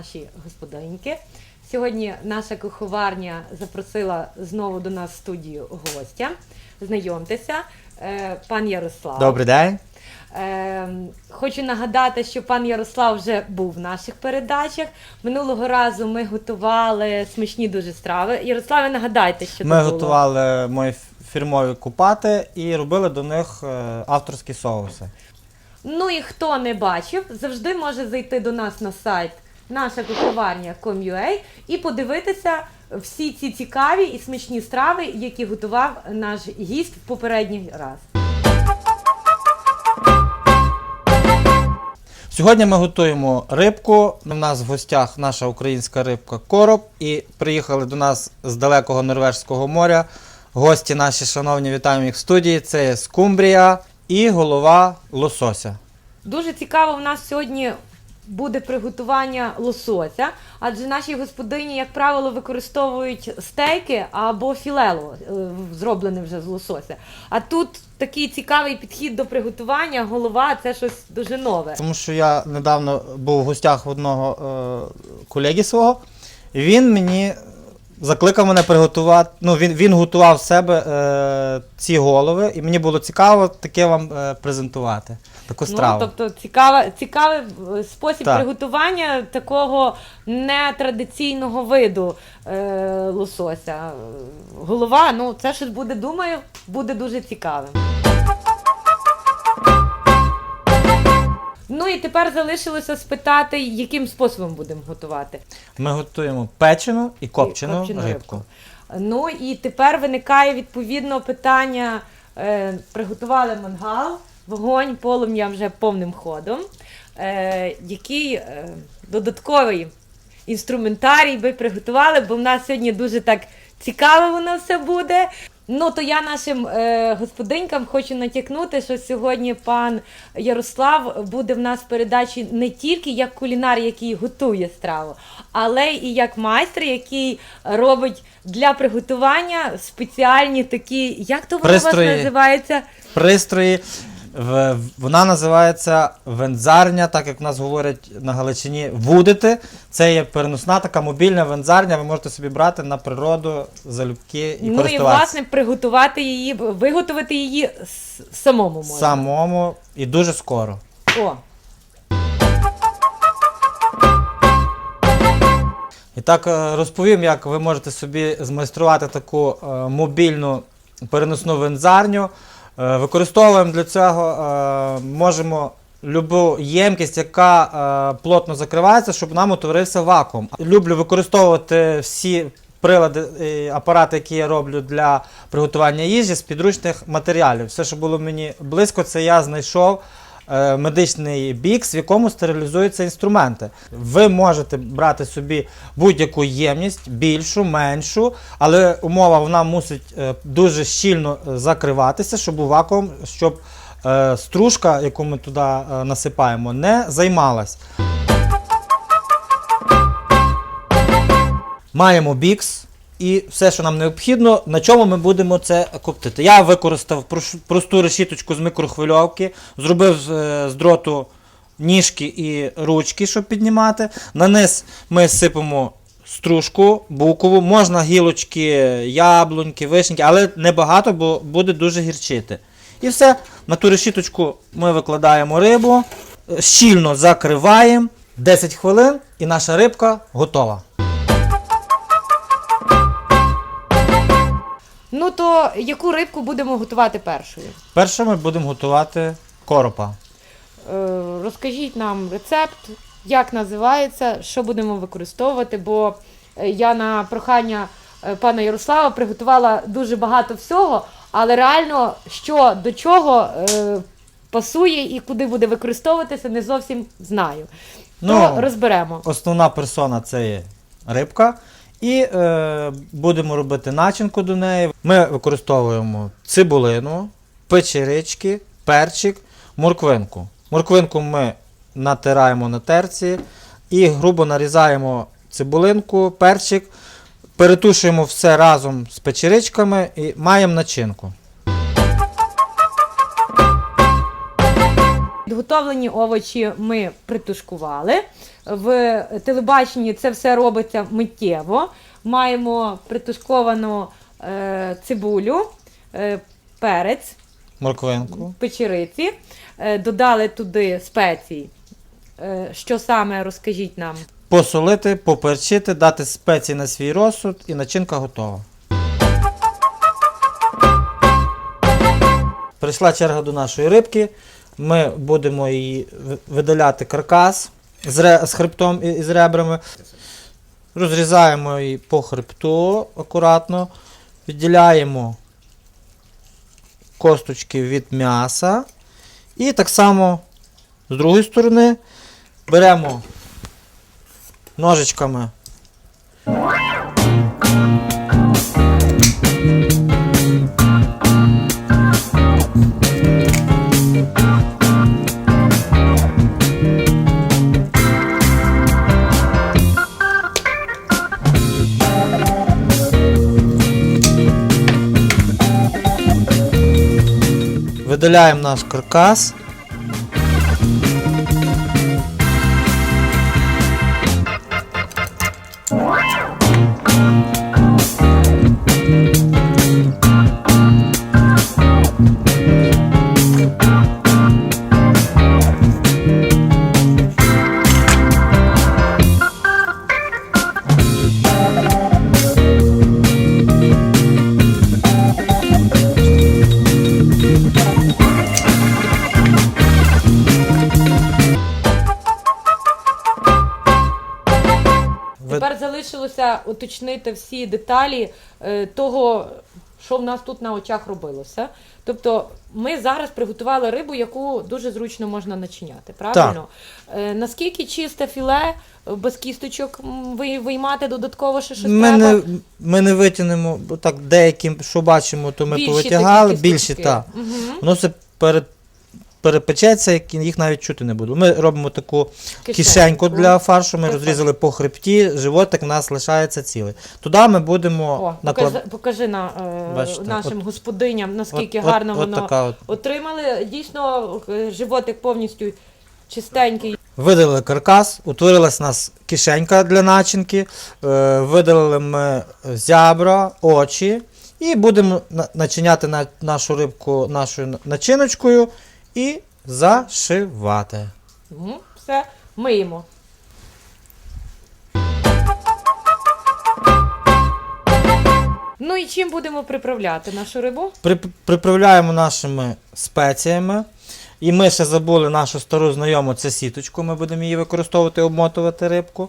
Наші господинки. Сьогодні наша куховарня запросила знову до нас в студію гостя. Знайомтеся, е, пан Ярослав. Добрий день. Е, хочу нагадати, що пан Ярослав вже був в наших передачах. Минулого разу ми готували смачні дуже страви. Ярославе, нагадайте, що Ми це було. готували мої фірмові купати і робили до них е, авторські соуси. Ну і хто не бачив, завжди може зайти до нас на сайт наша куховарня.com.ua і подивитися всі ці цікаві і смачні страви, які готував наш гість в попередній раз. Сьогодні ми готуємо рибку. У нас в гостях наша українська рибка короб. І приїхали до нас з далекого Норвежського моря. Гості наші, шановні, вітаємо їх в студії. Це є скумбрія і голова лосося. Дуже цікаво в нас сьогодні буде приготування лосося, адже наші господині, як правило, використовують стейки або філело, е, зроблене вже з лосося. А тут такий цікавий підхід до приготування, голова це щось дуже нове. Тому що я недавно був в гостях одного е, колеги свого, він мені закликав мене приготувати. Ну, він, він готував в себе е, ці голови, і мені було цікаво таке вам е, презентувати. Таку страву. Ну, тобто цікава, цікавий е, спосіб Так. приготування такого нетрадиційного виду е, лосося. Голова, ну це щось буде, думаю, буде дуже цікавим. Ну і тепер залишилося спитати, яким способом будемо готувати. Ми готуємо печену і копчену, копчену рибку. Ну і тепер виникає відповідно питання: е, приготували мангал, вогонь, полум'я вже повним ходом. Е, який е, додатковий інструментарій ви приготували, бо в нас сьогодні дуже так цікаво воно все буде. Ну, то я нашим е, господинькам хочу натякнути, що сьогодні пан Ярослав буде в нас в передачі не тільки як кулінар, який готує страву, але і як майстер, який робить для приготування спеціальні такі, як то воно у вас називається? Пристрої. В- Вона називається вензарня, так як в нас говорять на Галичині, вудити. Це є переносна така мобільна вензарня. Ви можете собі брати на природу залюбки і ну і користуватися. власне приготувати її, виготовити її с- самому можна. Самому і дуже скоро. О, І так е, розповім, як ви можете собі змайструвати таку е, мобільну переносну вензарню. Е, Використовуємо для цього, е, можемо любу ємкість, яка е, плотно закривається, щоб нам утворився вакуум. Люблю використовувати всі прилади, і апарати, які я роблю для приготування їжі з підручних матеріалів. Все, що було мені близько, це я знайшов медичний бікс, в якому стерилізуються інструменти. Ви можете брати собі будь-яку ємність, більшу, меншу, але умова вона мусить е, дуже щільно е, закриватися, щоб був вакуум, щоб е, стружка, яку ми туди е, насипаємо, не займалась. Маємо бікс і все, що нам необхідно, на чому ми будемо це коптити. Я використав просту решіточку з микрохвильовки, зробив з, е, з дроту ніжки і ручки, щоб піднімати. На низ ми сипемо стружку букову, можна гілочки, яблуньки, вишеньки, але небагато, бо буде дуже гірчити. І все, на ту решіточку ми викладаємо рибу, щільно закриваємо 10 хвилин, і наша рибка готова. Ну то яку рибку будемо готувати першою? Перше ми будемо готувати коропа. Е, розкажіть нам рецепт, як називається, що будемо використовувати, бо е, я на прохання е, пана Ярослава приготувала дуже багато всього, але реально що до чого е, пасує і куди буде використовуватися, не зовсім знаю. Ну, то розберемо. Основна персона це є рибка. І е, будемо робити начинку до неї. Ми використовуємо цибулину, печерички, перчик, морквинку. Морквинку ми натираємо на терці і грубо нарізаємо цибулинку, перчик, перетушуємо все разом з печеричками і маємо начинку. Приготовлені овочі ми притушкували. В телебаченні це все робиться миттєво. Маємо притушковану е, цибулю, е, перець, Морквинку. печериці, е, додали туди спеції. Е, що саме розкажіть нам? Посолити, поперчити, дати спеції на свій розсуд і начинка готова. Прийшла черга до нашої рибки. Ми будемо її видаляти каркас з, ре- з хребтом і, з ребрами. Розрізаємо її по хребту акуратно. Відділяємо косточки від м'яса. І так само з другої сторони беремо ножичками. Видаляємо наш каркас. Уточнити всі деталі е, того, що в нас тут на очах робилося. Тобто, ми зараз приготували рибу, яку дуже зручно можна начиняти. Правильно? Е, наскільки чисте філе, без кісточок ви виймати додатково ще щось Ми треба? не, ми не витягнемо, бо так деякі, що бачимо, то ми Більші повитягали, такі більші, так. Мгм. Воно все перед, перепечеться, як їх навіть чути не буде. Ми робимо таку кишеньку для фаршу, ми Perfect. розрізали по хребті, животик у нас лишається цілий. Туди ми будемо О, наклад... покажи, покажи на, е, Бачите, нашим господиням, наскільки От- гарно от, воно От така от. отримали. Дійсно, е, животик повністю чистенький. Видалили каркас, утворилась у нас кишенька для начинки, е, видалили ми зябра, очі і будемо начиняти на, нашу рибку нашою начиночкою і зашивати. Все, миємо. Ну і чим будемо приправляти нашу рибу? При, приправляємо нашими спеціями. І ми ще забули нашу стару знайому, це сіточку. Ми будемо її використовувати, обмотувати рибку.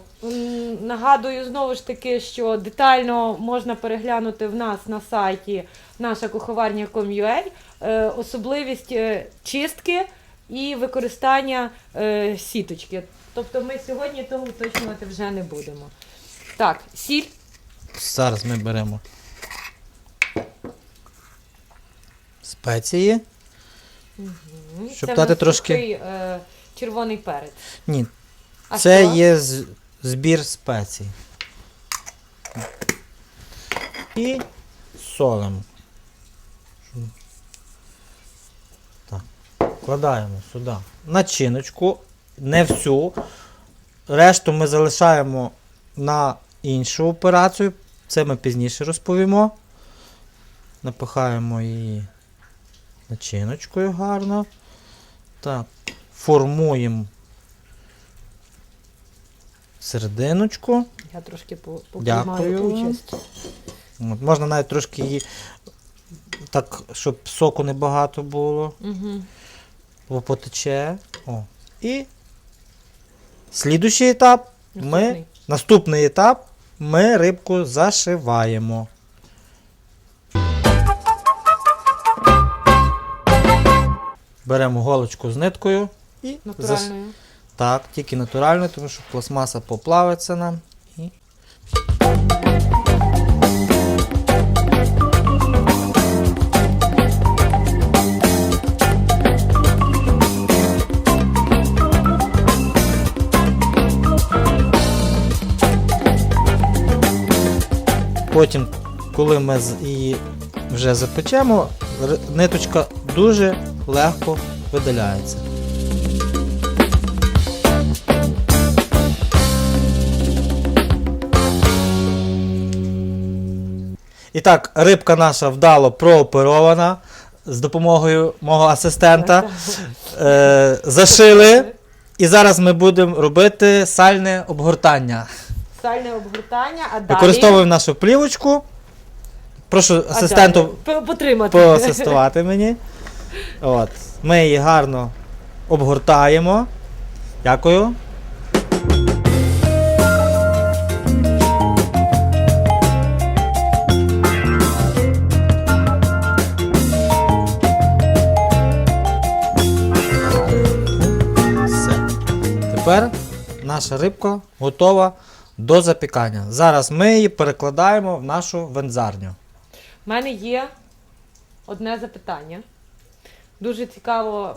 Нагадую знову ж таки, що детально можна переглянути в нас на сайті наша куховарня.com.ua особливість е, чистки і використання е, сіточки. Тобто ми сьогодні того уточнювати вже не будемо. Так, сіль. Зараз ми беремо спеції. М, Щоб це дати трошки- сухий, е, червоний перець. Ні, А це що? є з- збір спецій. І солимо. Вкладаємо сюди начиночку, не всю. Решту ми залишаємо на іншу операцію. Це ми пізніше розповімо. Напихаємо її начиночкою гарно. Так, формуємо серединочку. Я трошки по- участь. От, можна навіть трошки її так, щоб соку небагато було, Угу. Потече. О. І слідуючий етап. Ми, Наступний. наступний етап ми рибку зашиваємо. Беремо голочку з ниткою і заш... Натуральною. Так, тільки натуральною, тому що пластмаса поплавиться нам. Потім, коли ми її вже запечемо, ниточка дуже легко видаляється. І так, рибка наша вдало прооперована з допомогою мого асистента. Е, Зашили. І зараз ми будемо робити сальне обгортання. Сальне обгортання, а далі... Використовуємо нашу плівочку. Прошу асистенту? Потримати. поасистувати мені. От. Ми її гарно обгортаємо. Дякую. Все. Тепер наша рибка готова до запікання. Зараз ми її перекладаємо в нашу вензарню. У мене є одне запитання. Дуже цікаво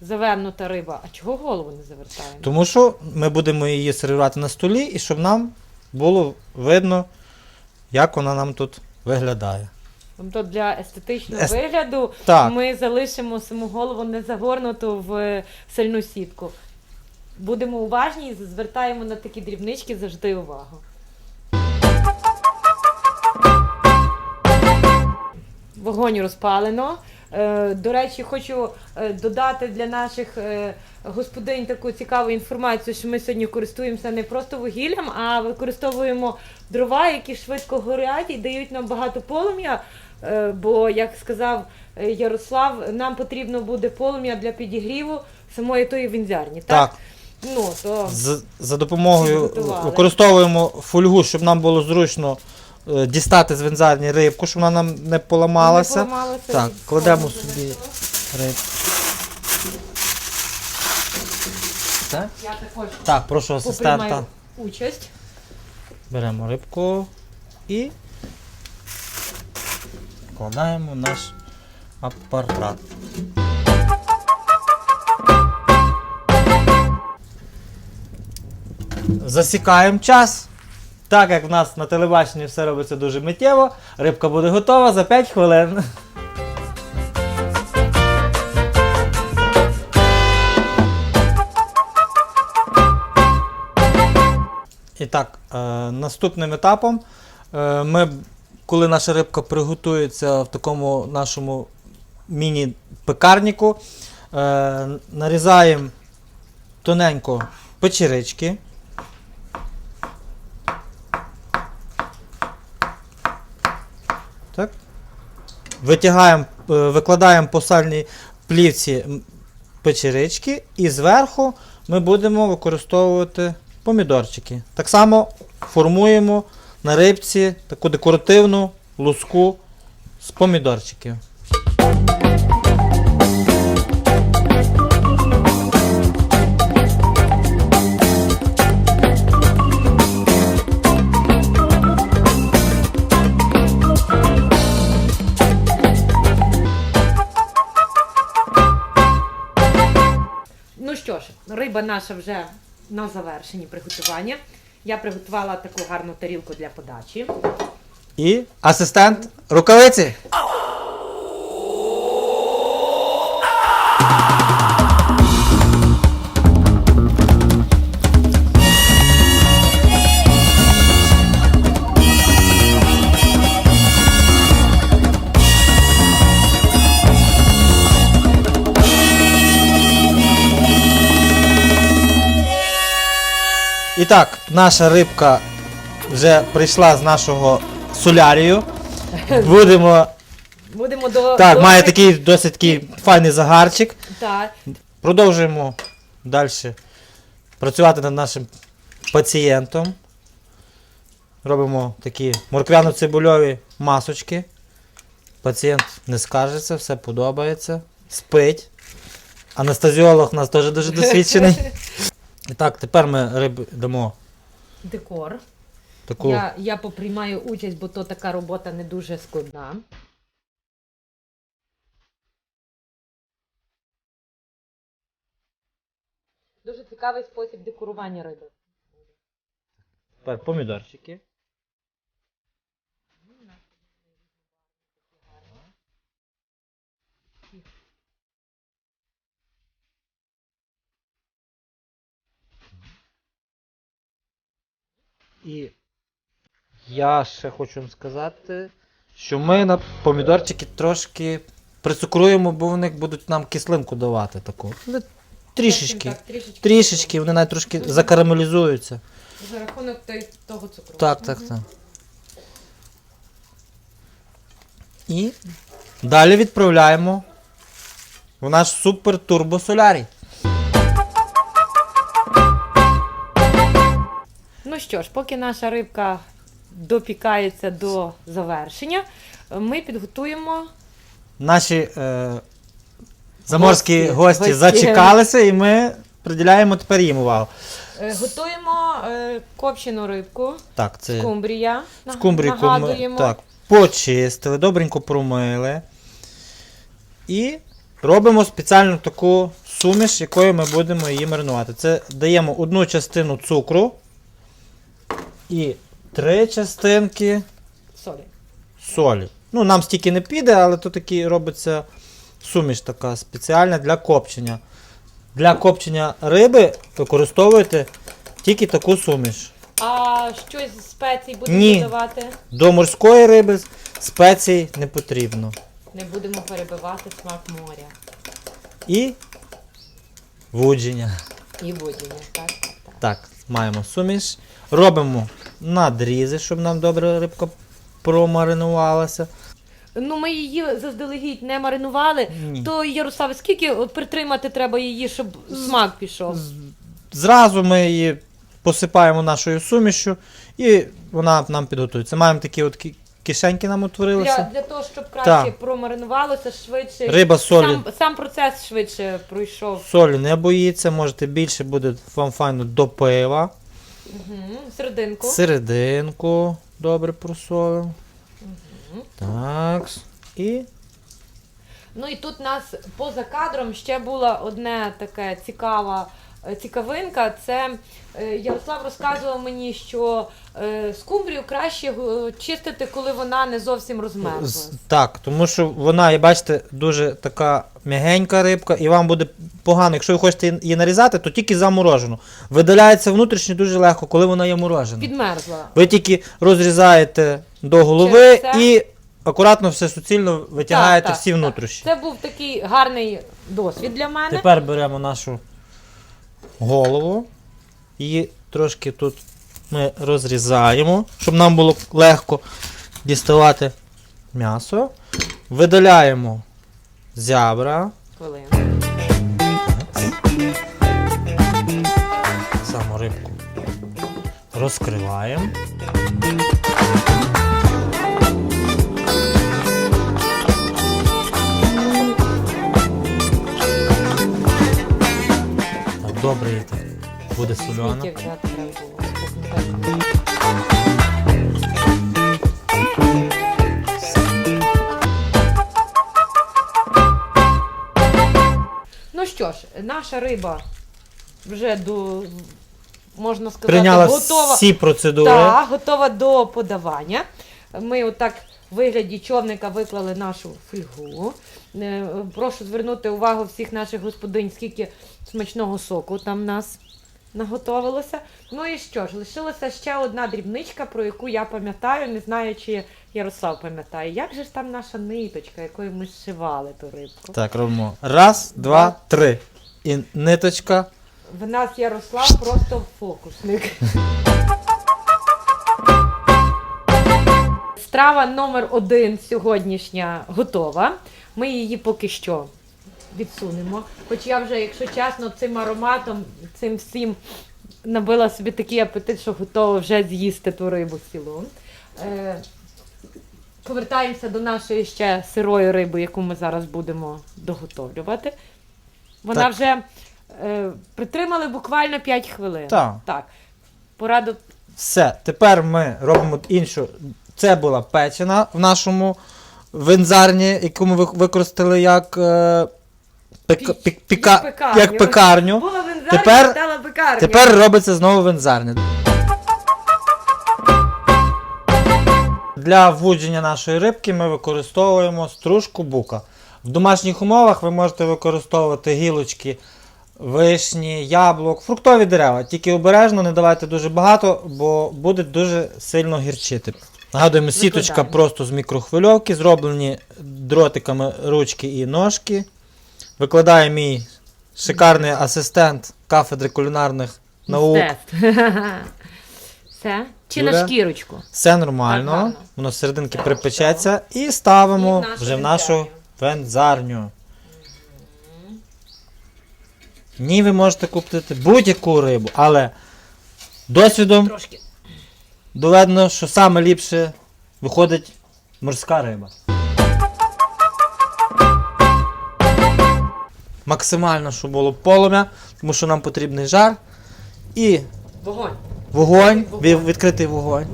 завернута риба. А чого голову не завертаємо? Тому що ми будемо її сервірувати на столі, і щоб нам було видно, як вона нам тут виглядає. Тобто для естетичного Ес- вигляду Так. ми залишимо саму голову не загорнуту в сильну сітку. Будемо уважні і звертаємо на такі дрібнички завжди увагу. Вогонь розпалено. Е, До речі, хочу е, додати для наших е, господинь таку цікаву інформацію, що ми сьогодні користуємося не просто вугіллям, а використовуємо дрова, які швидко горять і дають нам багато полум'я. Бо, як сказав Ярослав, нам потрібно буде полум'я для підігріву самої тої вінзярні. Так? Так. Ну, то З, за допомогою Підготували. використовуємо фольгу, щоб нам було зручно е, дістати з вензарні рибку, щоб вона нам не поламалася. не поламалося. Так, кладемо собі рибку. Так? Я також Так, прошу асистента. поприймаю участь. Беремо рибку і вкладаємо наш апарат. Засікаємо час. Так як в нас на телебаченні все робиться дуже миттєво, рибка буде готова за 5 хвилин. І так, е, наступним етапом е, ми, коли наша рибка приготується в такому нашому міні-пекарнику, е, нарізаємо тоненько печерички. Так. Витягаємо, е, викладаємо по сальній плівці печерички і зверху ми будемо використовувати помідорчики. Так само формуємо на рибці таку декоративну луску з помідорчиків. Риба наша вже на завершенні приготування. Я приготувала таку гарну тарілку для подачі. І асистент рукавиці. І так, наша рибка вже прийшла з нашого солярію. Будемо. Будемо до. Так, до- має такий досить такий файний загарчик. Так. Продовжуємо далі працювати над нашим пацієнтом. Робимо такі морквяно-цибульові масочки. Пацієнт не скаржиться, все подобається, спить. Анестезіолог у нас теж дуже досвідчений. І так, тепер ми дамо Декор. таку. Я, я поприймаю участь, бо то така робота не дуже складна. Дуже цікавий спосіб декорування риби. Тепер помідорчики. І Я ще хочу вам сказати, що ми на помідорчики трошки прицукруємо, бо вони будуть нам кислинку давати таку. Ну, Трішечки. Так, трішечки. Трішечки, вони навіть трошки закарамелізуються. За рахунок того цукру. Так, так, так. І далі відправляємо в наш супер турбо солярій. Ну що ж, поки наша рибка допікається до завершення, ми підготуємо Наші е, заморські Гості, гості, гості. зачекалися, і ми приділяємо тепер їм увагу. е, готуємо е, копчену рибку, Так, це скумбрія. скумбрійку ми нагадуємо. так, почистили, добренько промили. І робимо спеціальну таку суміш, якою ми будемо її маринувати. Це даємо одну частину цукру і три частинки Солі. солі. Ну, нам стільки не піде, але то таки робиться суміш така спеціальна для копчення. Для копчення риби використовуйте тільки таку суміш. А щось з спецій будемо Ні. додавати? До морської риби спецій не потрібно. Не будемо перебивати смак моря. І вудження. І водіння, так. Так, маємо суміш. Робимо надрізи, щоб нам добре рибка промаринувалася. Ну, ми її заздалегідь не маринували. Ні. То, Ярославе, скільки от притримати треба її, щоб смак пішов? Зразу ми її посипаємо нашою сумішю і вона нам підготується. Маємо такі от кі- кишеньки нам Для, утворилися. для того, щоб краще Так. промаринувалося, швидше. Риба солі. Сам, сам процес швидше пройшов. Солі не боїться, можете більше буде вам файно до пива. Угу. Серединку. Серединку добре просолимо. Так. І Ну і тут нас поза кадром ще була одне таке цікава. е, Цікавинка, це е, Ярослав розказував мені, що е, скумбрію краще чистити, коли вона не зовсім розмерзла. так, тому що вона, бачите, дуже така м'ягенька рибка, і вам буде погано. Якщо ви хочете її нарізати, то тільки заморожену. Видаляється внутрішньо дуже легко, коли вона є морожена. Підмерзла. Ви тільки розрізаєте до голови Через це? і акуратно все суцільно витягаєте Так, так, всі так. внутрішні. Це був такий гарний досвід для мене. Тепер беремо нашу голову. Її трошки тут ми розрізаємо, щоб нам було легко діставати м'ясо. Видаляємо зябра. Хвилину. Саму рибку розкриваємо. Так, добре її так буде сольона. Сміття взяти треба було. Що ж, наша риба вже до, можна сказати, Прийняла готова. всі процедури. Так, готова до подавання. Ми отак в вигляді човника виклали нашу фольгу. Е, Прошу звернути увагу всіх наших господинь, скільки смачного соку там в нас наготовилося. Ну і що ж, лишилася ще одна дрібничка, про яку я пам'ятаю, не знаю, чи Ярослав пам'ятає. Як же ж там наша ниточка, якою ми зшивали ту рибку? Так, робимо. Раз, два, три. І ниточка. В нас Ярослав просто фокусник. Страва номер один сьогоднішня готова. Ми її поки що відсунемо. Хоч я вже, якщо чесно, цим ароматом, цим всім набила собі такий апетит, що готова вже з'їсти ту рибу цілу. Е, повертаємося до нашої ще сирої риби, яку ми зараз будемо доготовлювати. Вона Так. вже е, притримали буквально 5 хвилин. Так. Так. Пораду Все, тепер ми робимо іншу. Це була печена в нашому винзарні, яку ми використали як, е, Піч- пік- піка- пекарню. як пекарню. була винзарня, Тепер- стала пекарня. Тепер робиться знову винзарня. Для вудження нашої рибки ми використовуємо стружку бука. В домашніх умовах ви можете використовувати гілочки вишні, яблук, фруктові дерева. Тільки обережно не давайте дуже багато, бо буде дуже сильно гірчити. Нагадуємо, сіточка просто з мікрохвильовки, зроблені дротиками ручки і ножки. Викладає мій шикарний асистент кафедри кулінарних наук. Все. Чи на шкірочку? Все Так, нормально, гарно. воно з серединки припечеться і ставимо І в нашу вже в нашу вензарню. вензарню. Ні, ви можете купити будь-яку рибу, але досвідом Трошки. доведено, що саме ліпше виходить морська риба. Максимально, щоб було полум'я, тому що нам потрібний жар. І Вогонь. вогонь, Вогонь. ві- відкритий вогонь.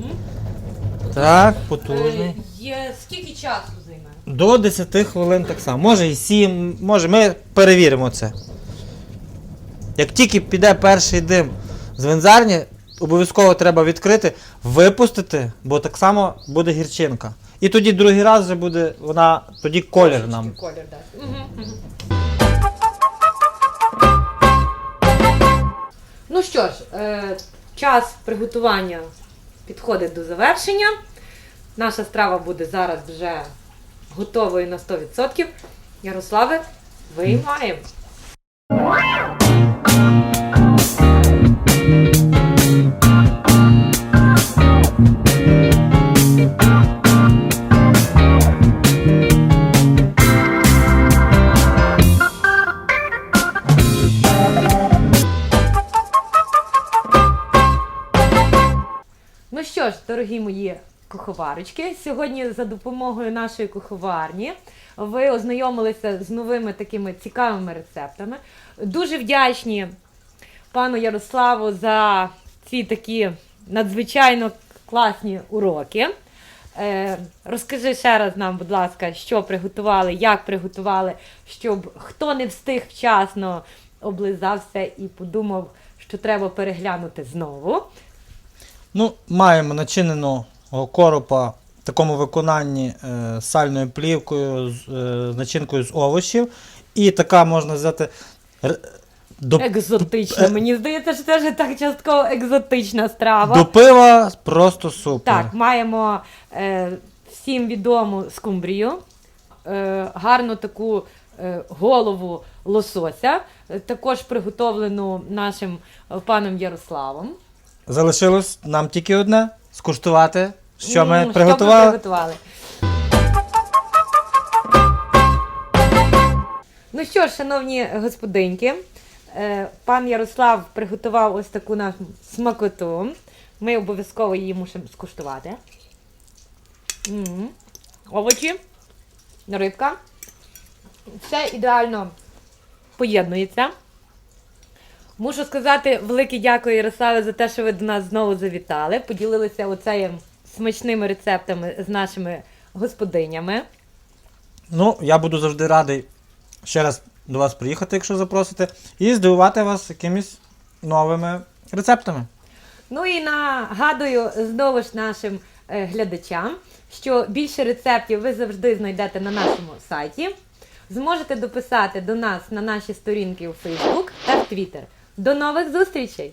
Так, потужний. Е, Є скільки часу займе? До 10 хвилин так само. Може і 7, може ми перевіримо це. Як тільки піде перший дим з вензарні, обов'язково треба відкрити, випустити, бо так само буде гірчинка. І тоді другий раз вже буде вона, тоді колір нам. Колір дасть. Мгм, мгм. Ну що ж, е, час приготування підходить до завершення. Наша страва буде зараз вже готовою на 100%. Ярославе, виймаємо. Ну що ж, дорогі мої куховарочки, сьогодні за допомогою нашої куховарні ви ознайомилися з новими такими цікавими рецептами. Дуже вдячні пану Ярославу за ці такі надзвичайно класні уроки. Е, розкажи ще раз нам, будь ласка, що приготували, як приготували, щоб хто не встиг вчасно облизався і подумав, що треба переглянути знову. Ну, маємо начиненого коропа в такому виконанні е, сальною плівкою, з, е, начинкою з овочів. І така можна взяти. До, Екзотично. е, Мені здається, що це вже так частково екзотична страва. до пива просто супер. Так, маємо е, всім відому скумбрію, е, гарну таку е, голову лосося, е, також приготовлену нашим паном Ярославом. Залишилось нам тільки одне скуштувати, що ми М, приготували. приготували. Ну що ж, шановні господинки, е, пан Ярослав приготував ось таку нашу смакоту. Ми обов'язково її мусимо скуштувати. М. Овочі, рибка. Все ідеально поєднується. Мушу сказати велике дякую, Ярославе, за те, що ви до нас знову завітали. Поділилися оцею смачними рецептами з нашими господинями. Ну, я буду завжди радий ще раз до вас приїхати, якщо запросите, і здивувати вас якимись новими рецептами. Ну і нагадую знову ж нашим е, глядачам, що більше рецептів ви завжди знайдете на нашому сайті. Зможете дописати до нас на наші сторінки у Facebook та в Twitter. До нових зустрічей!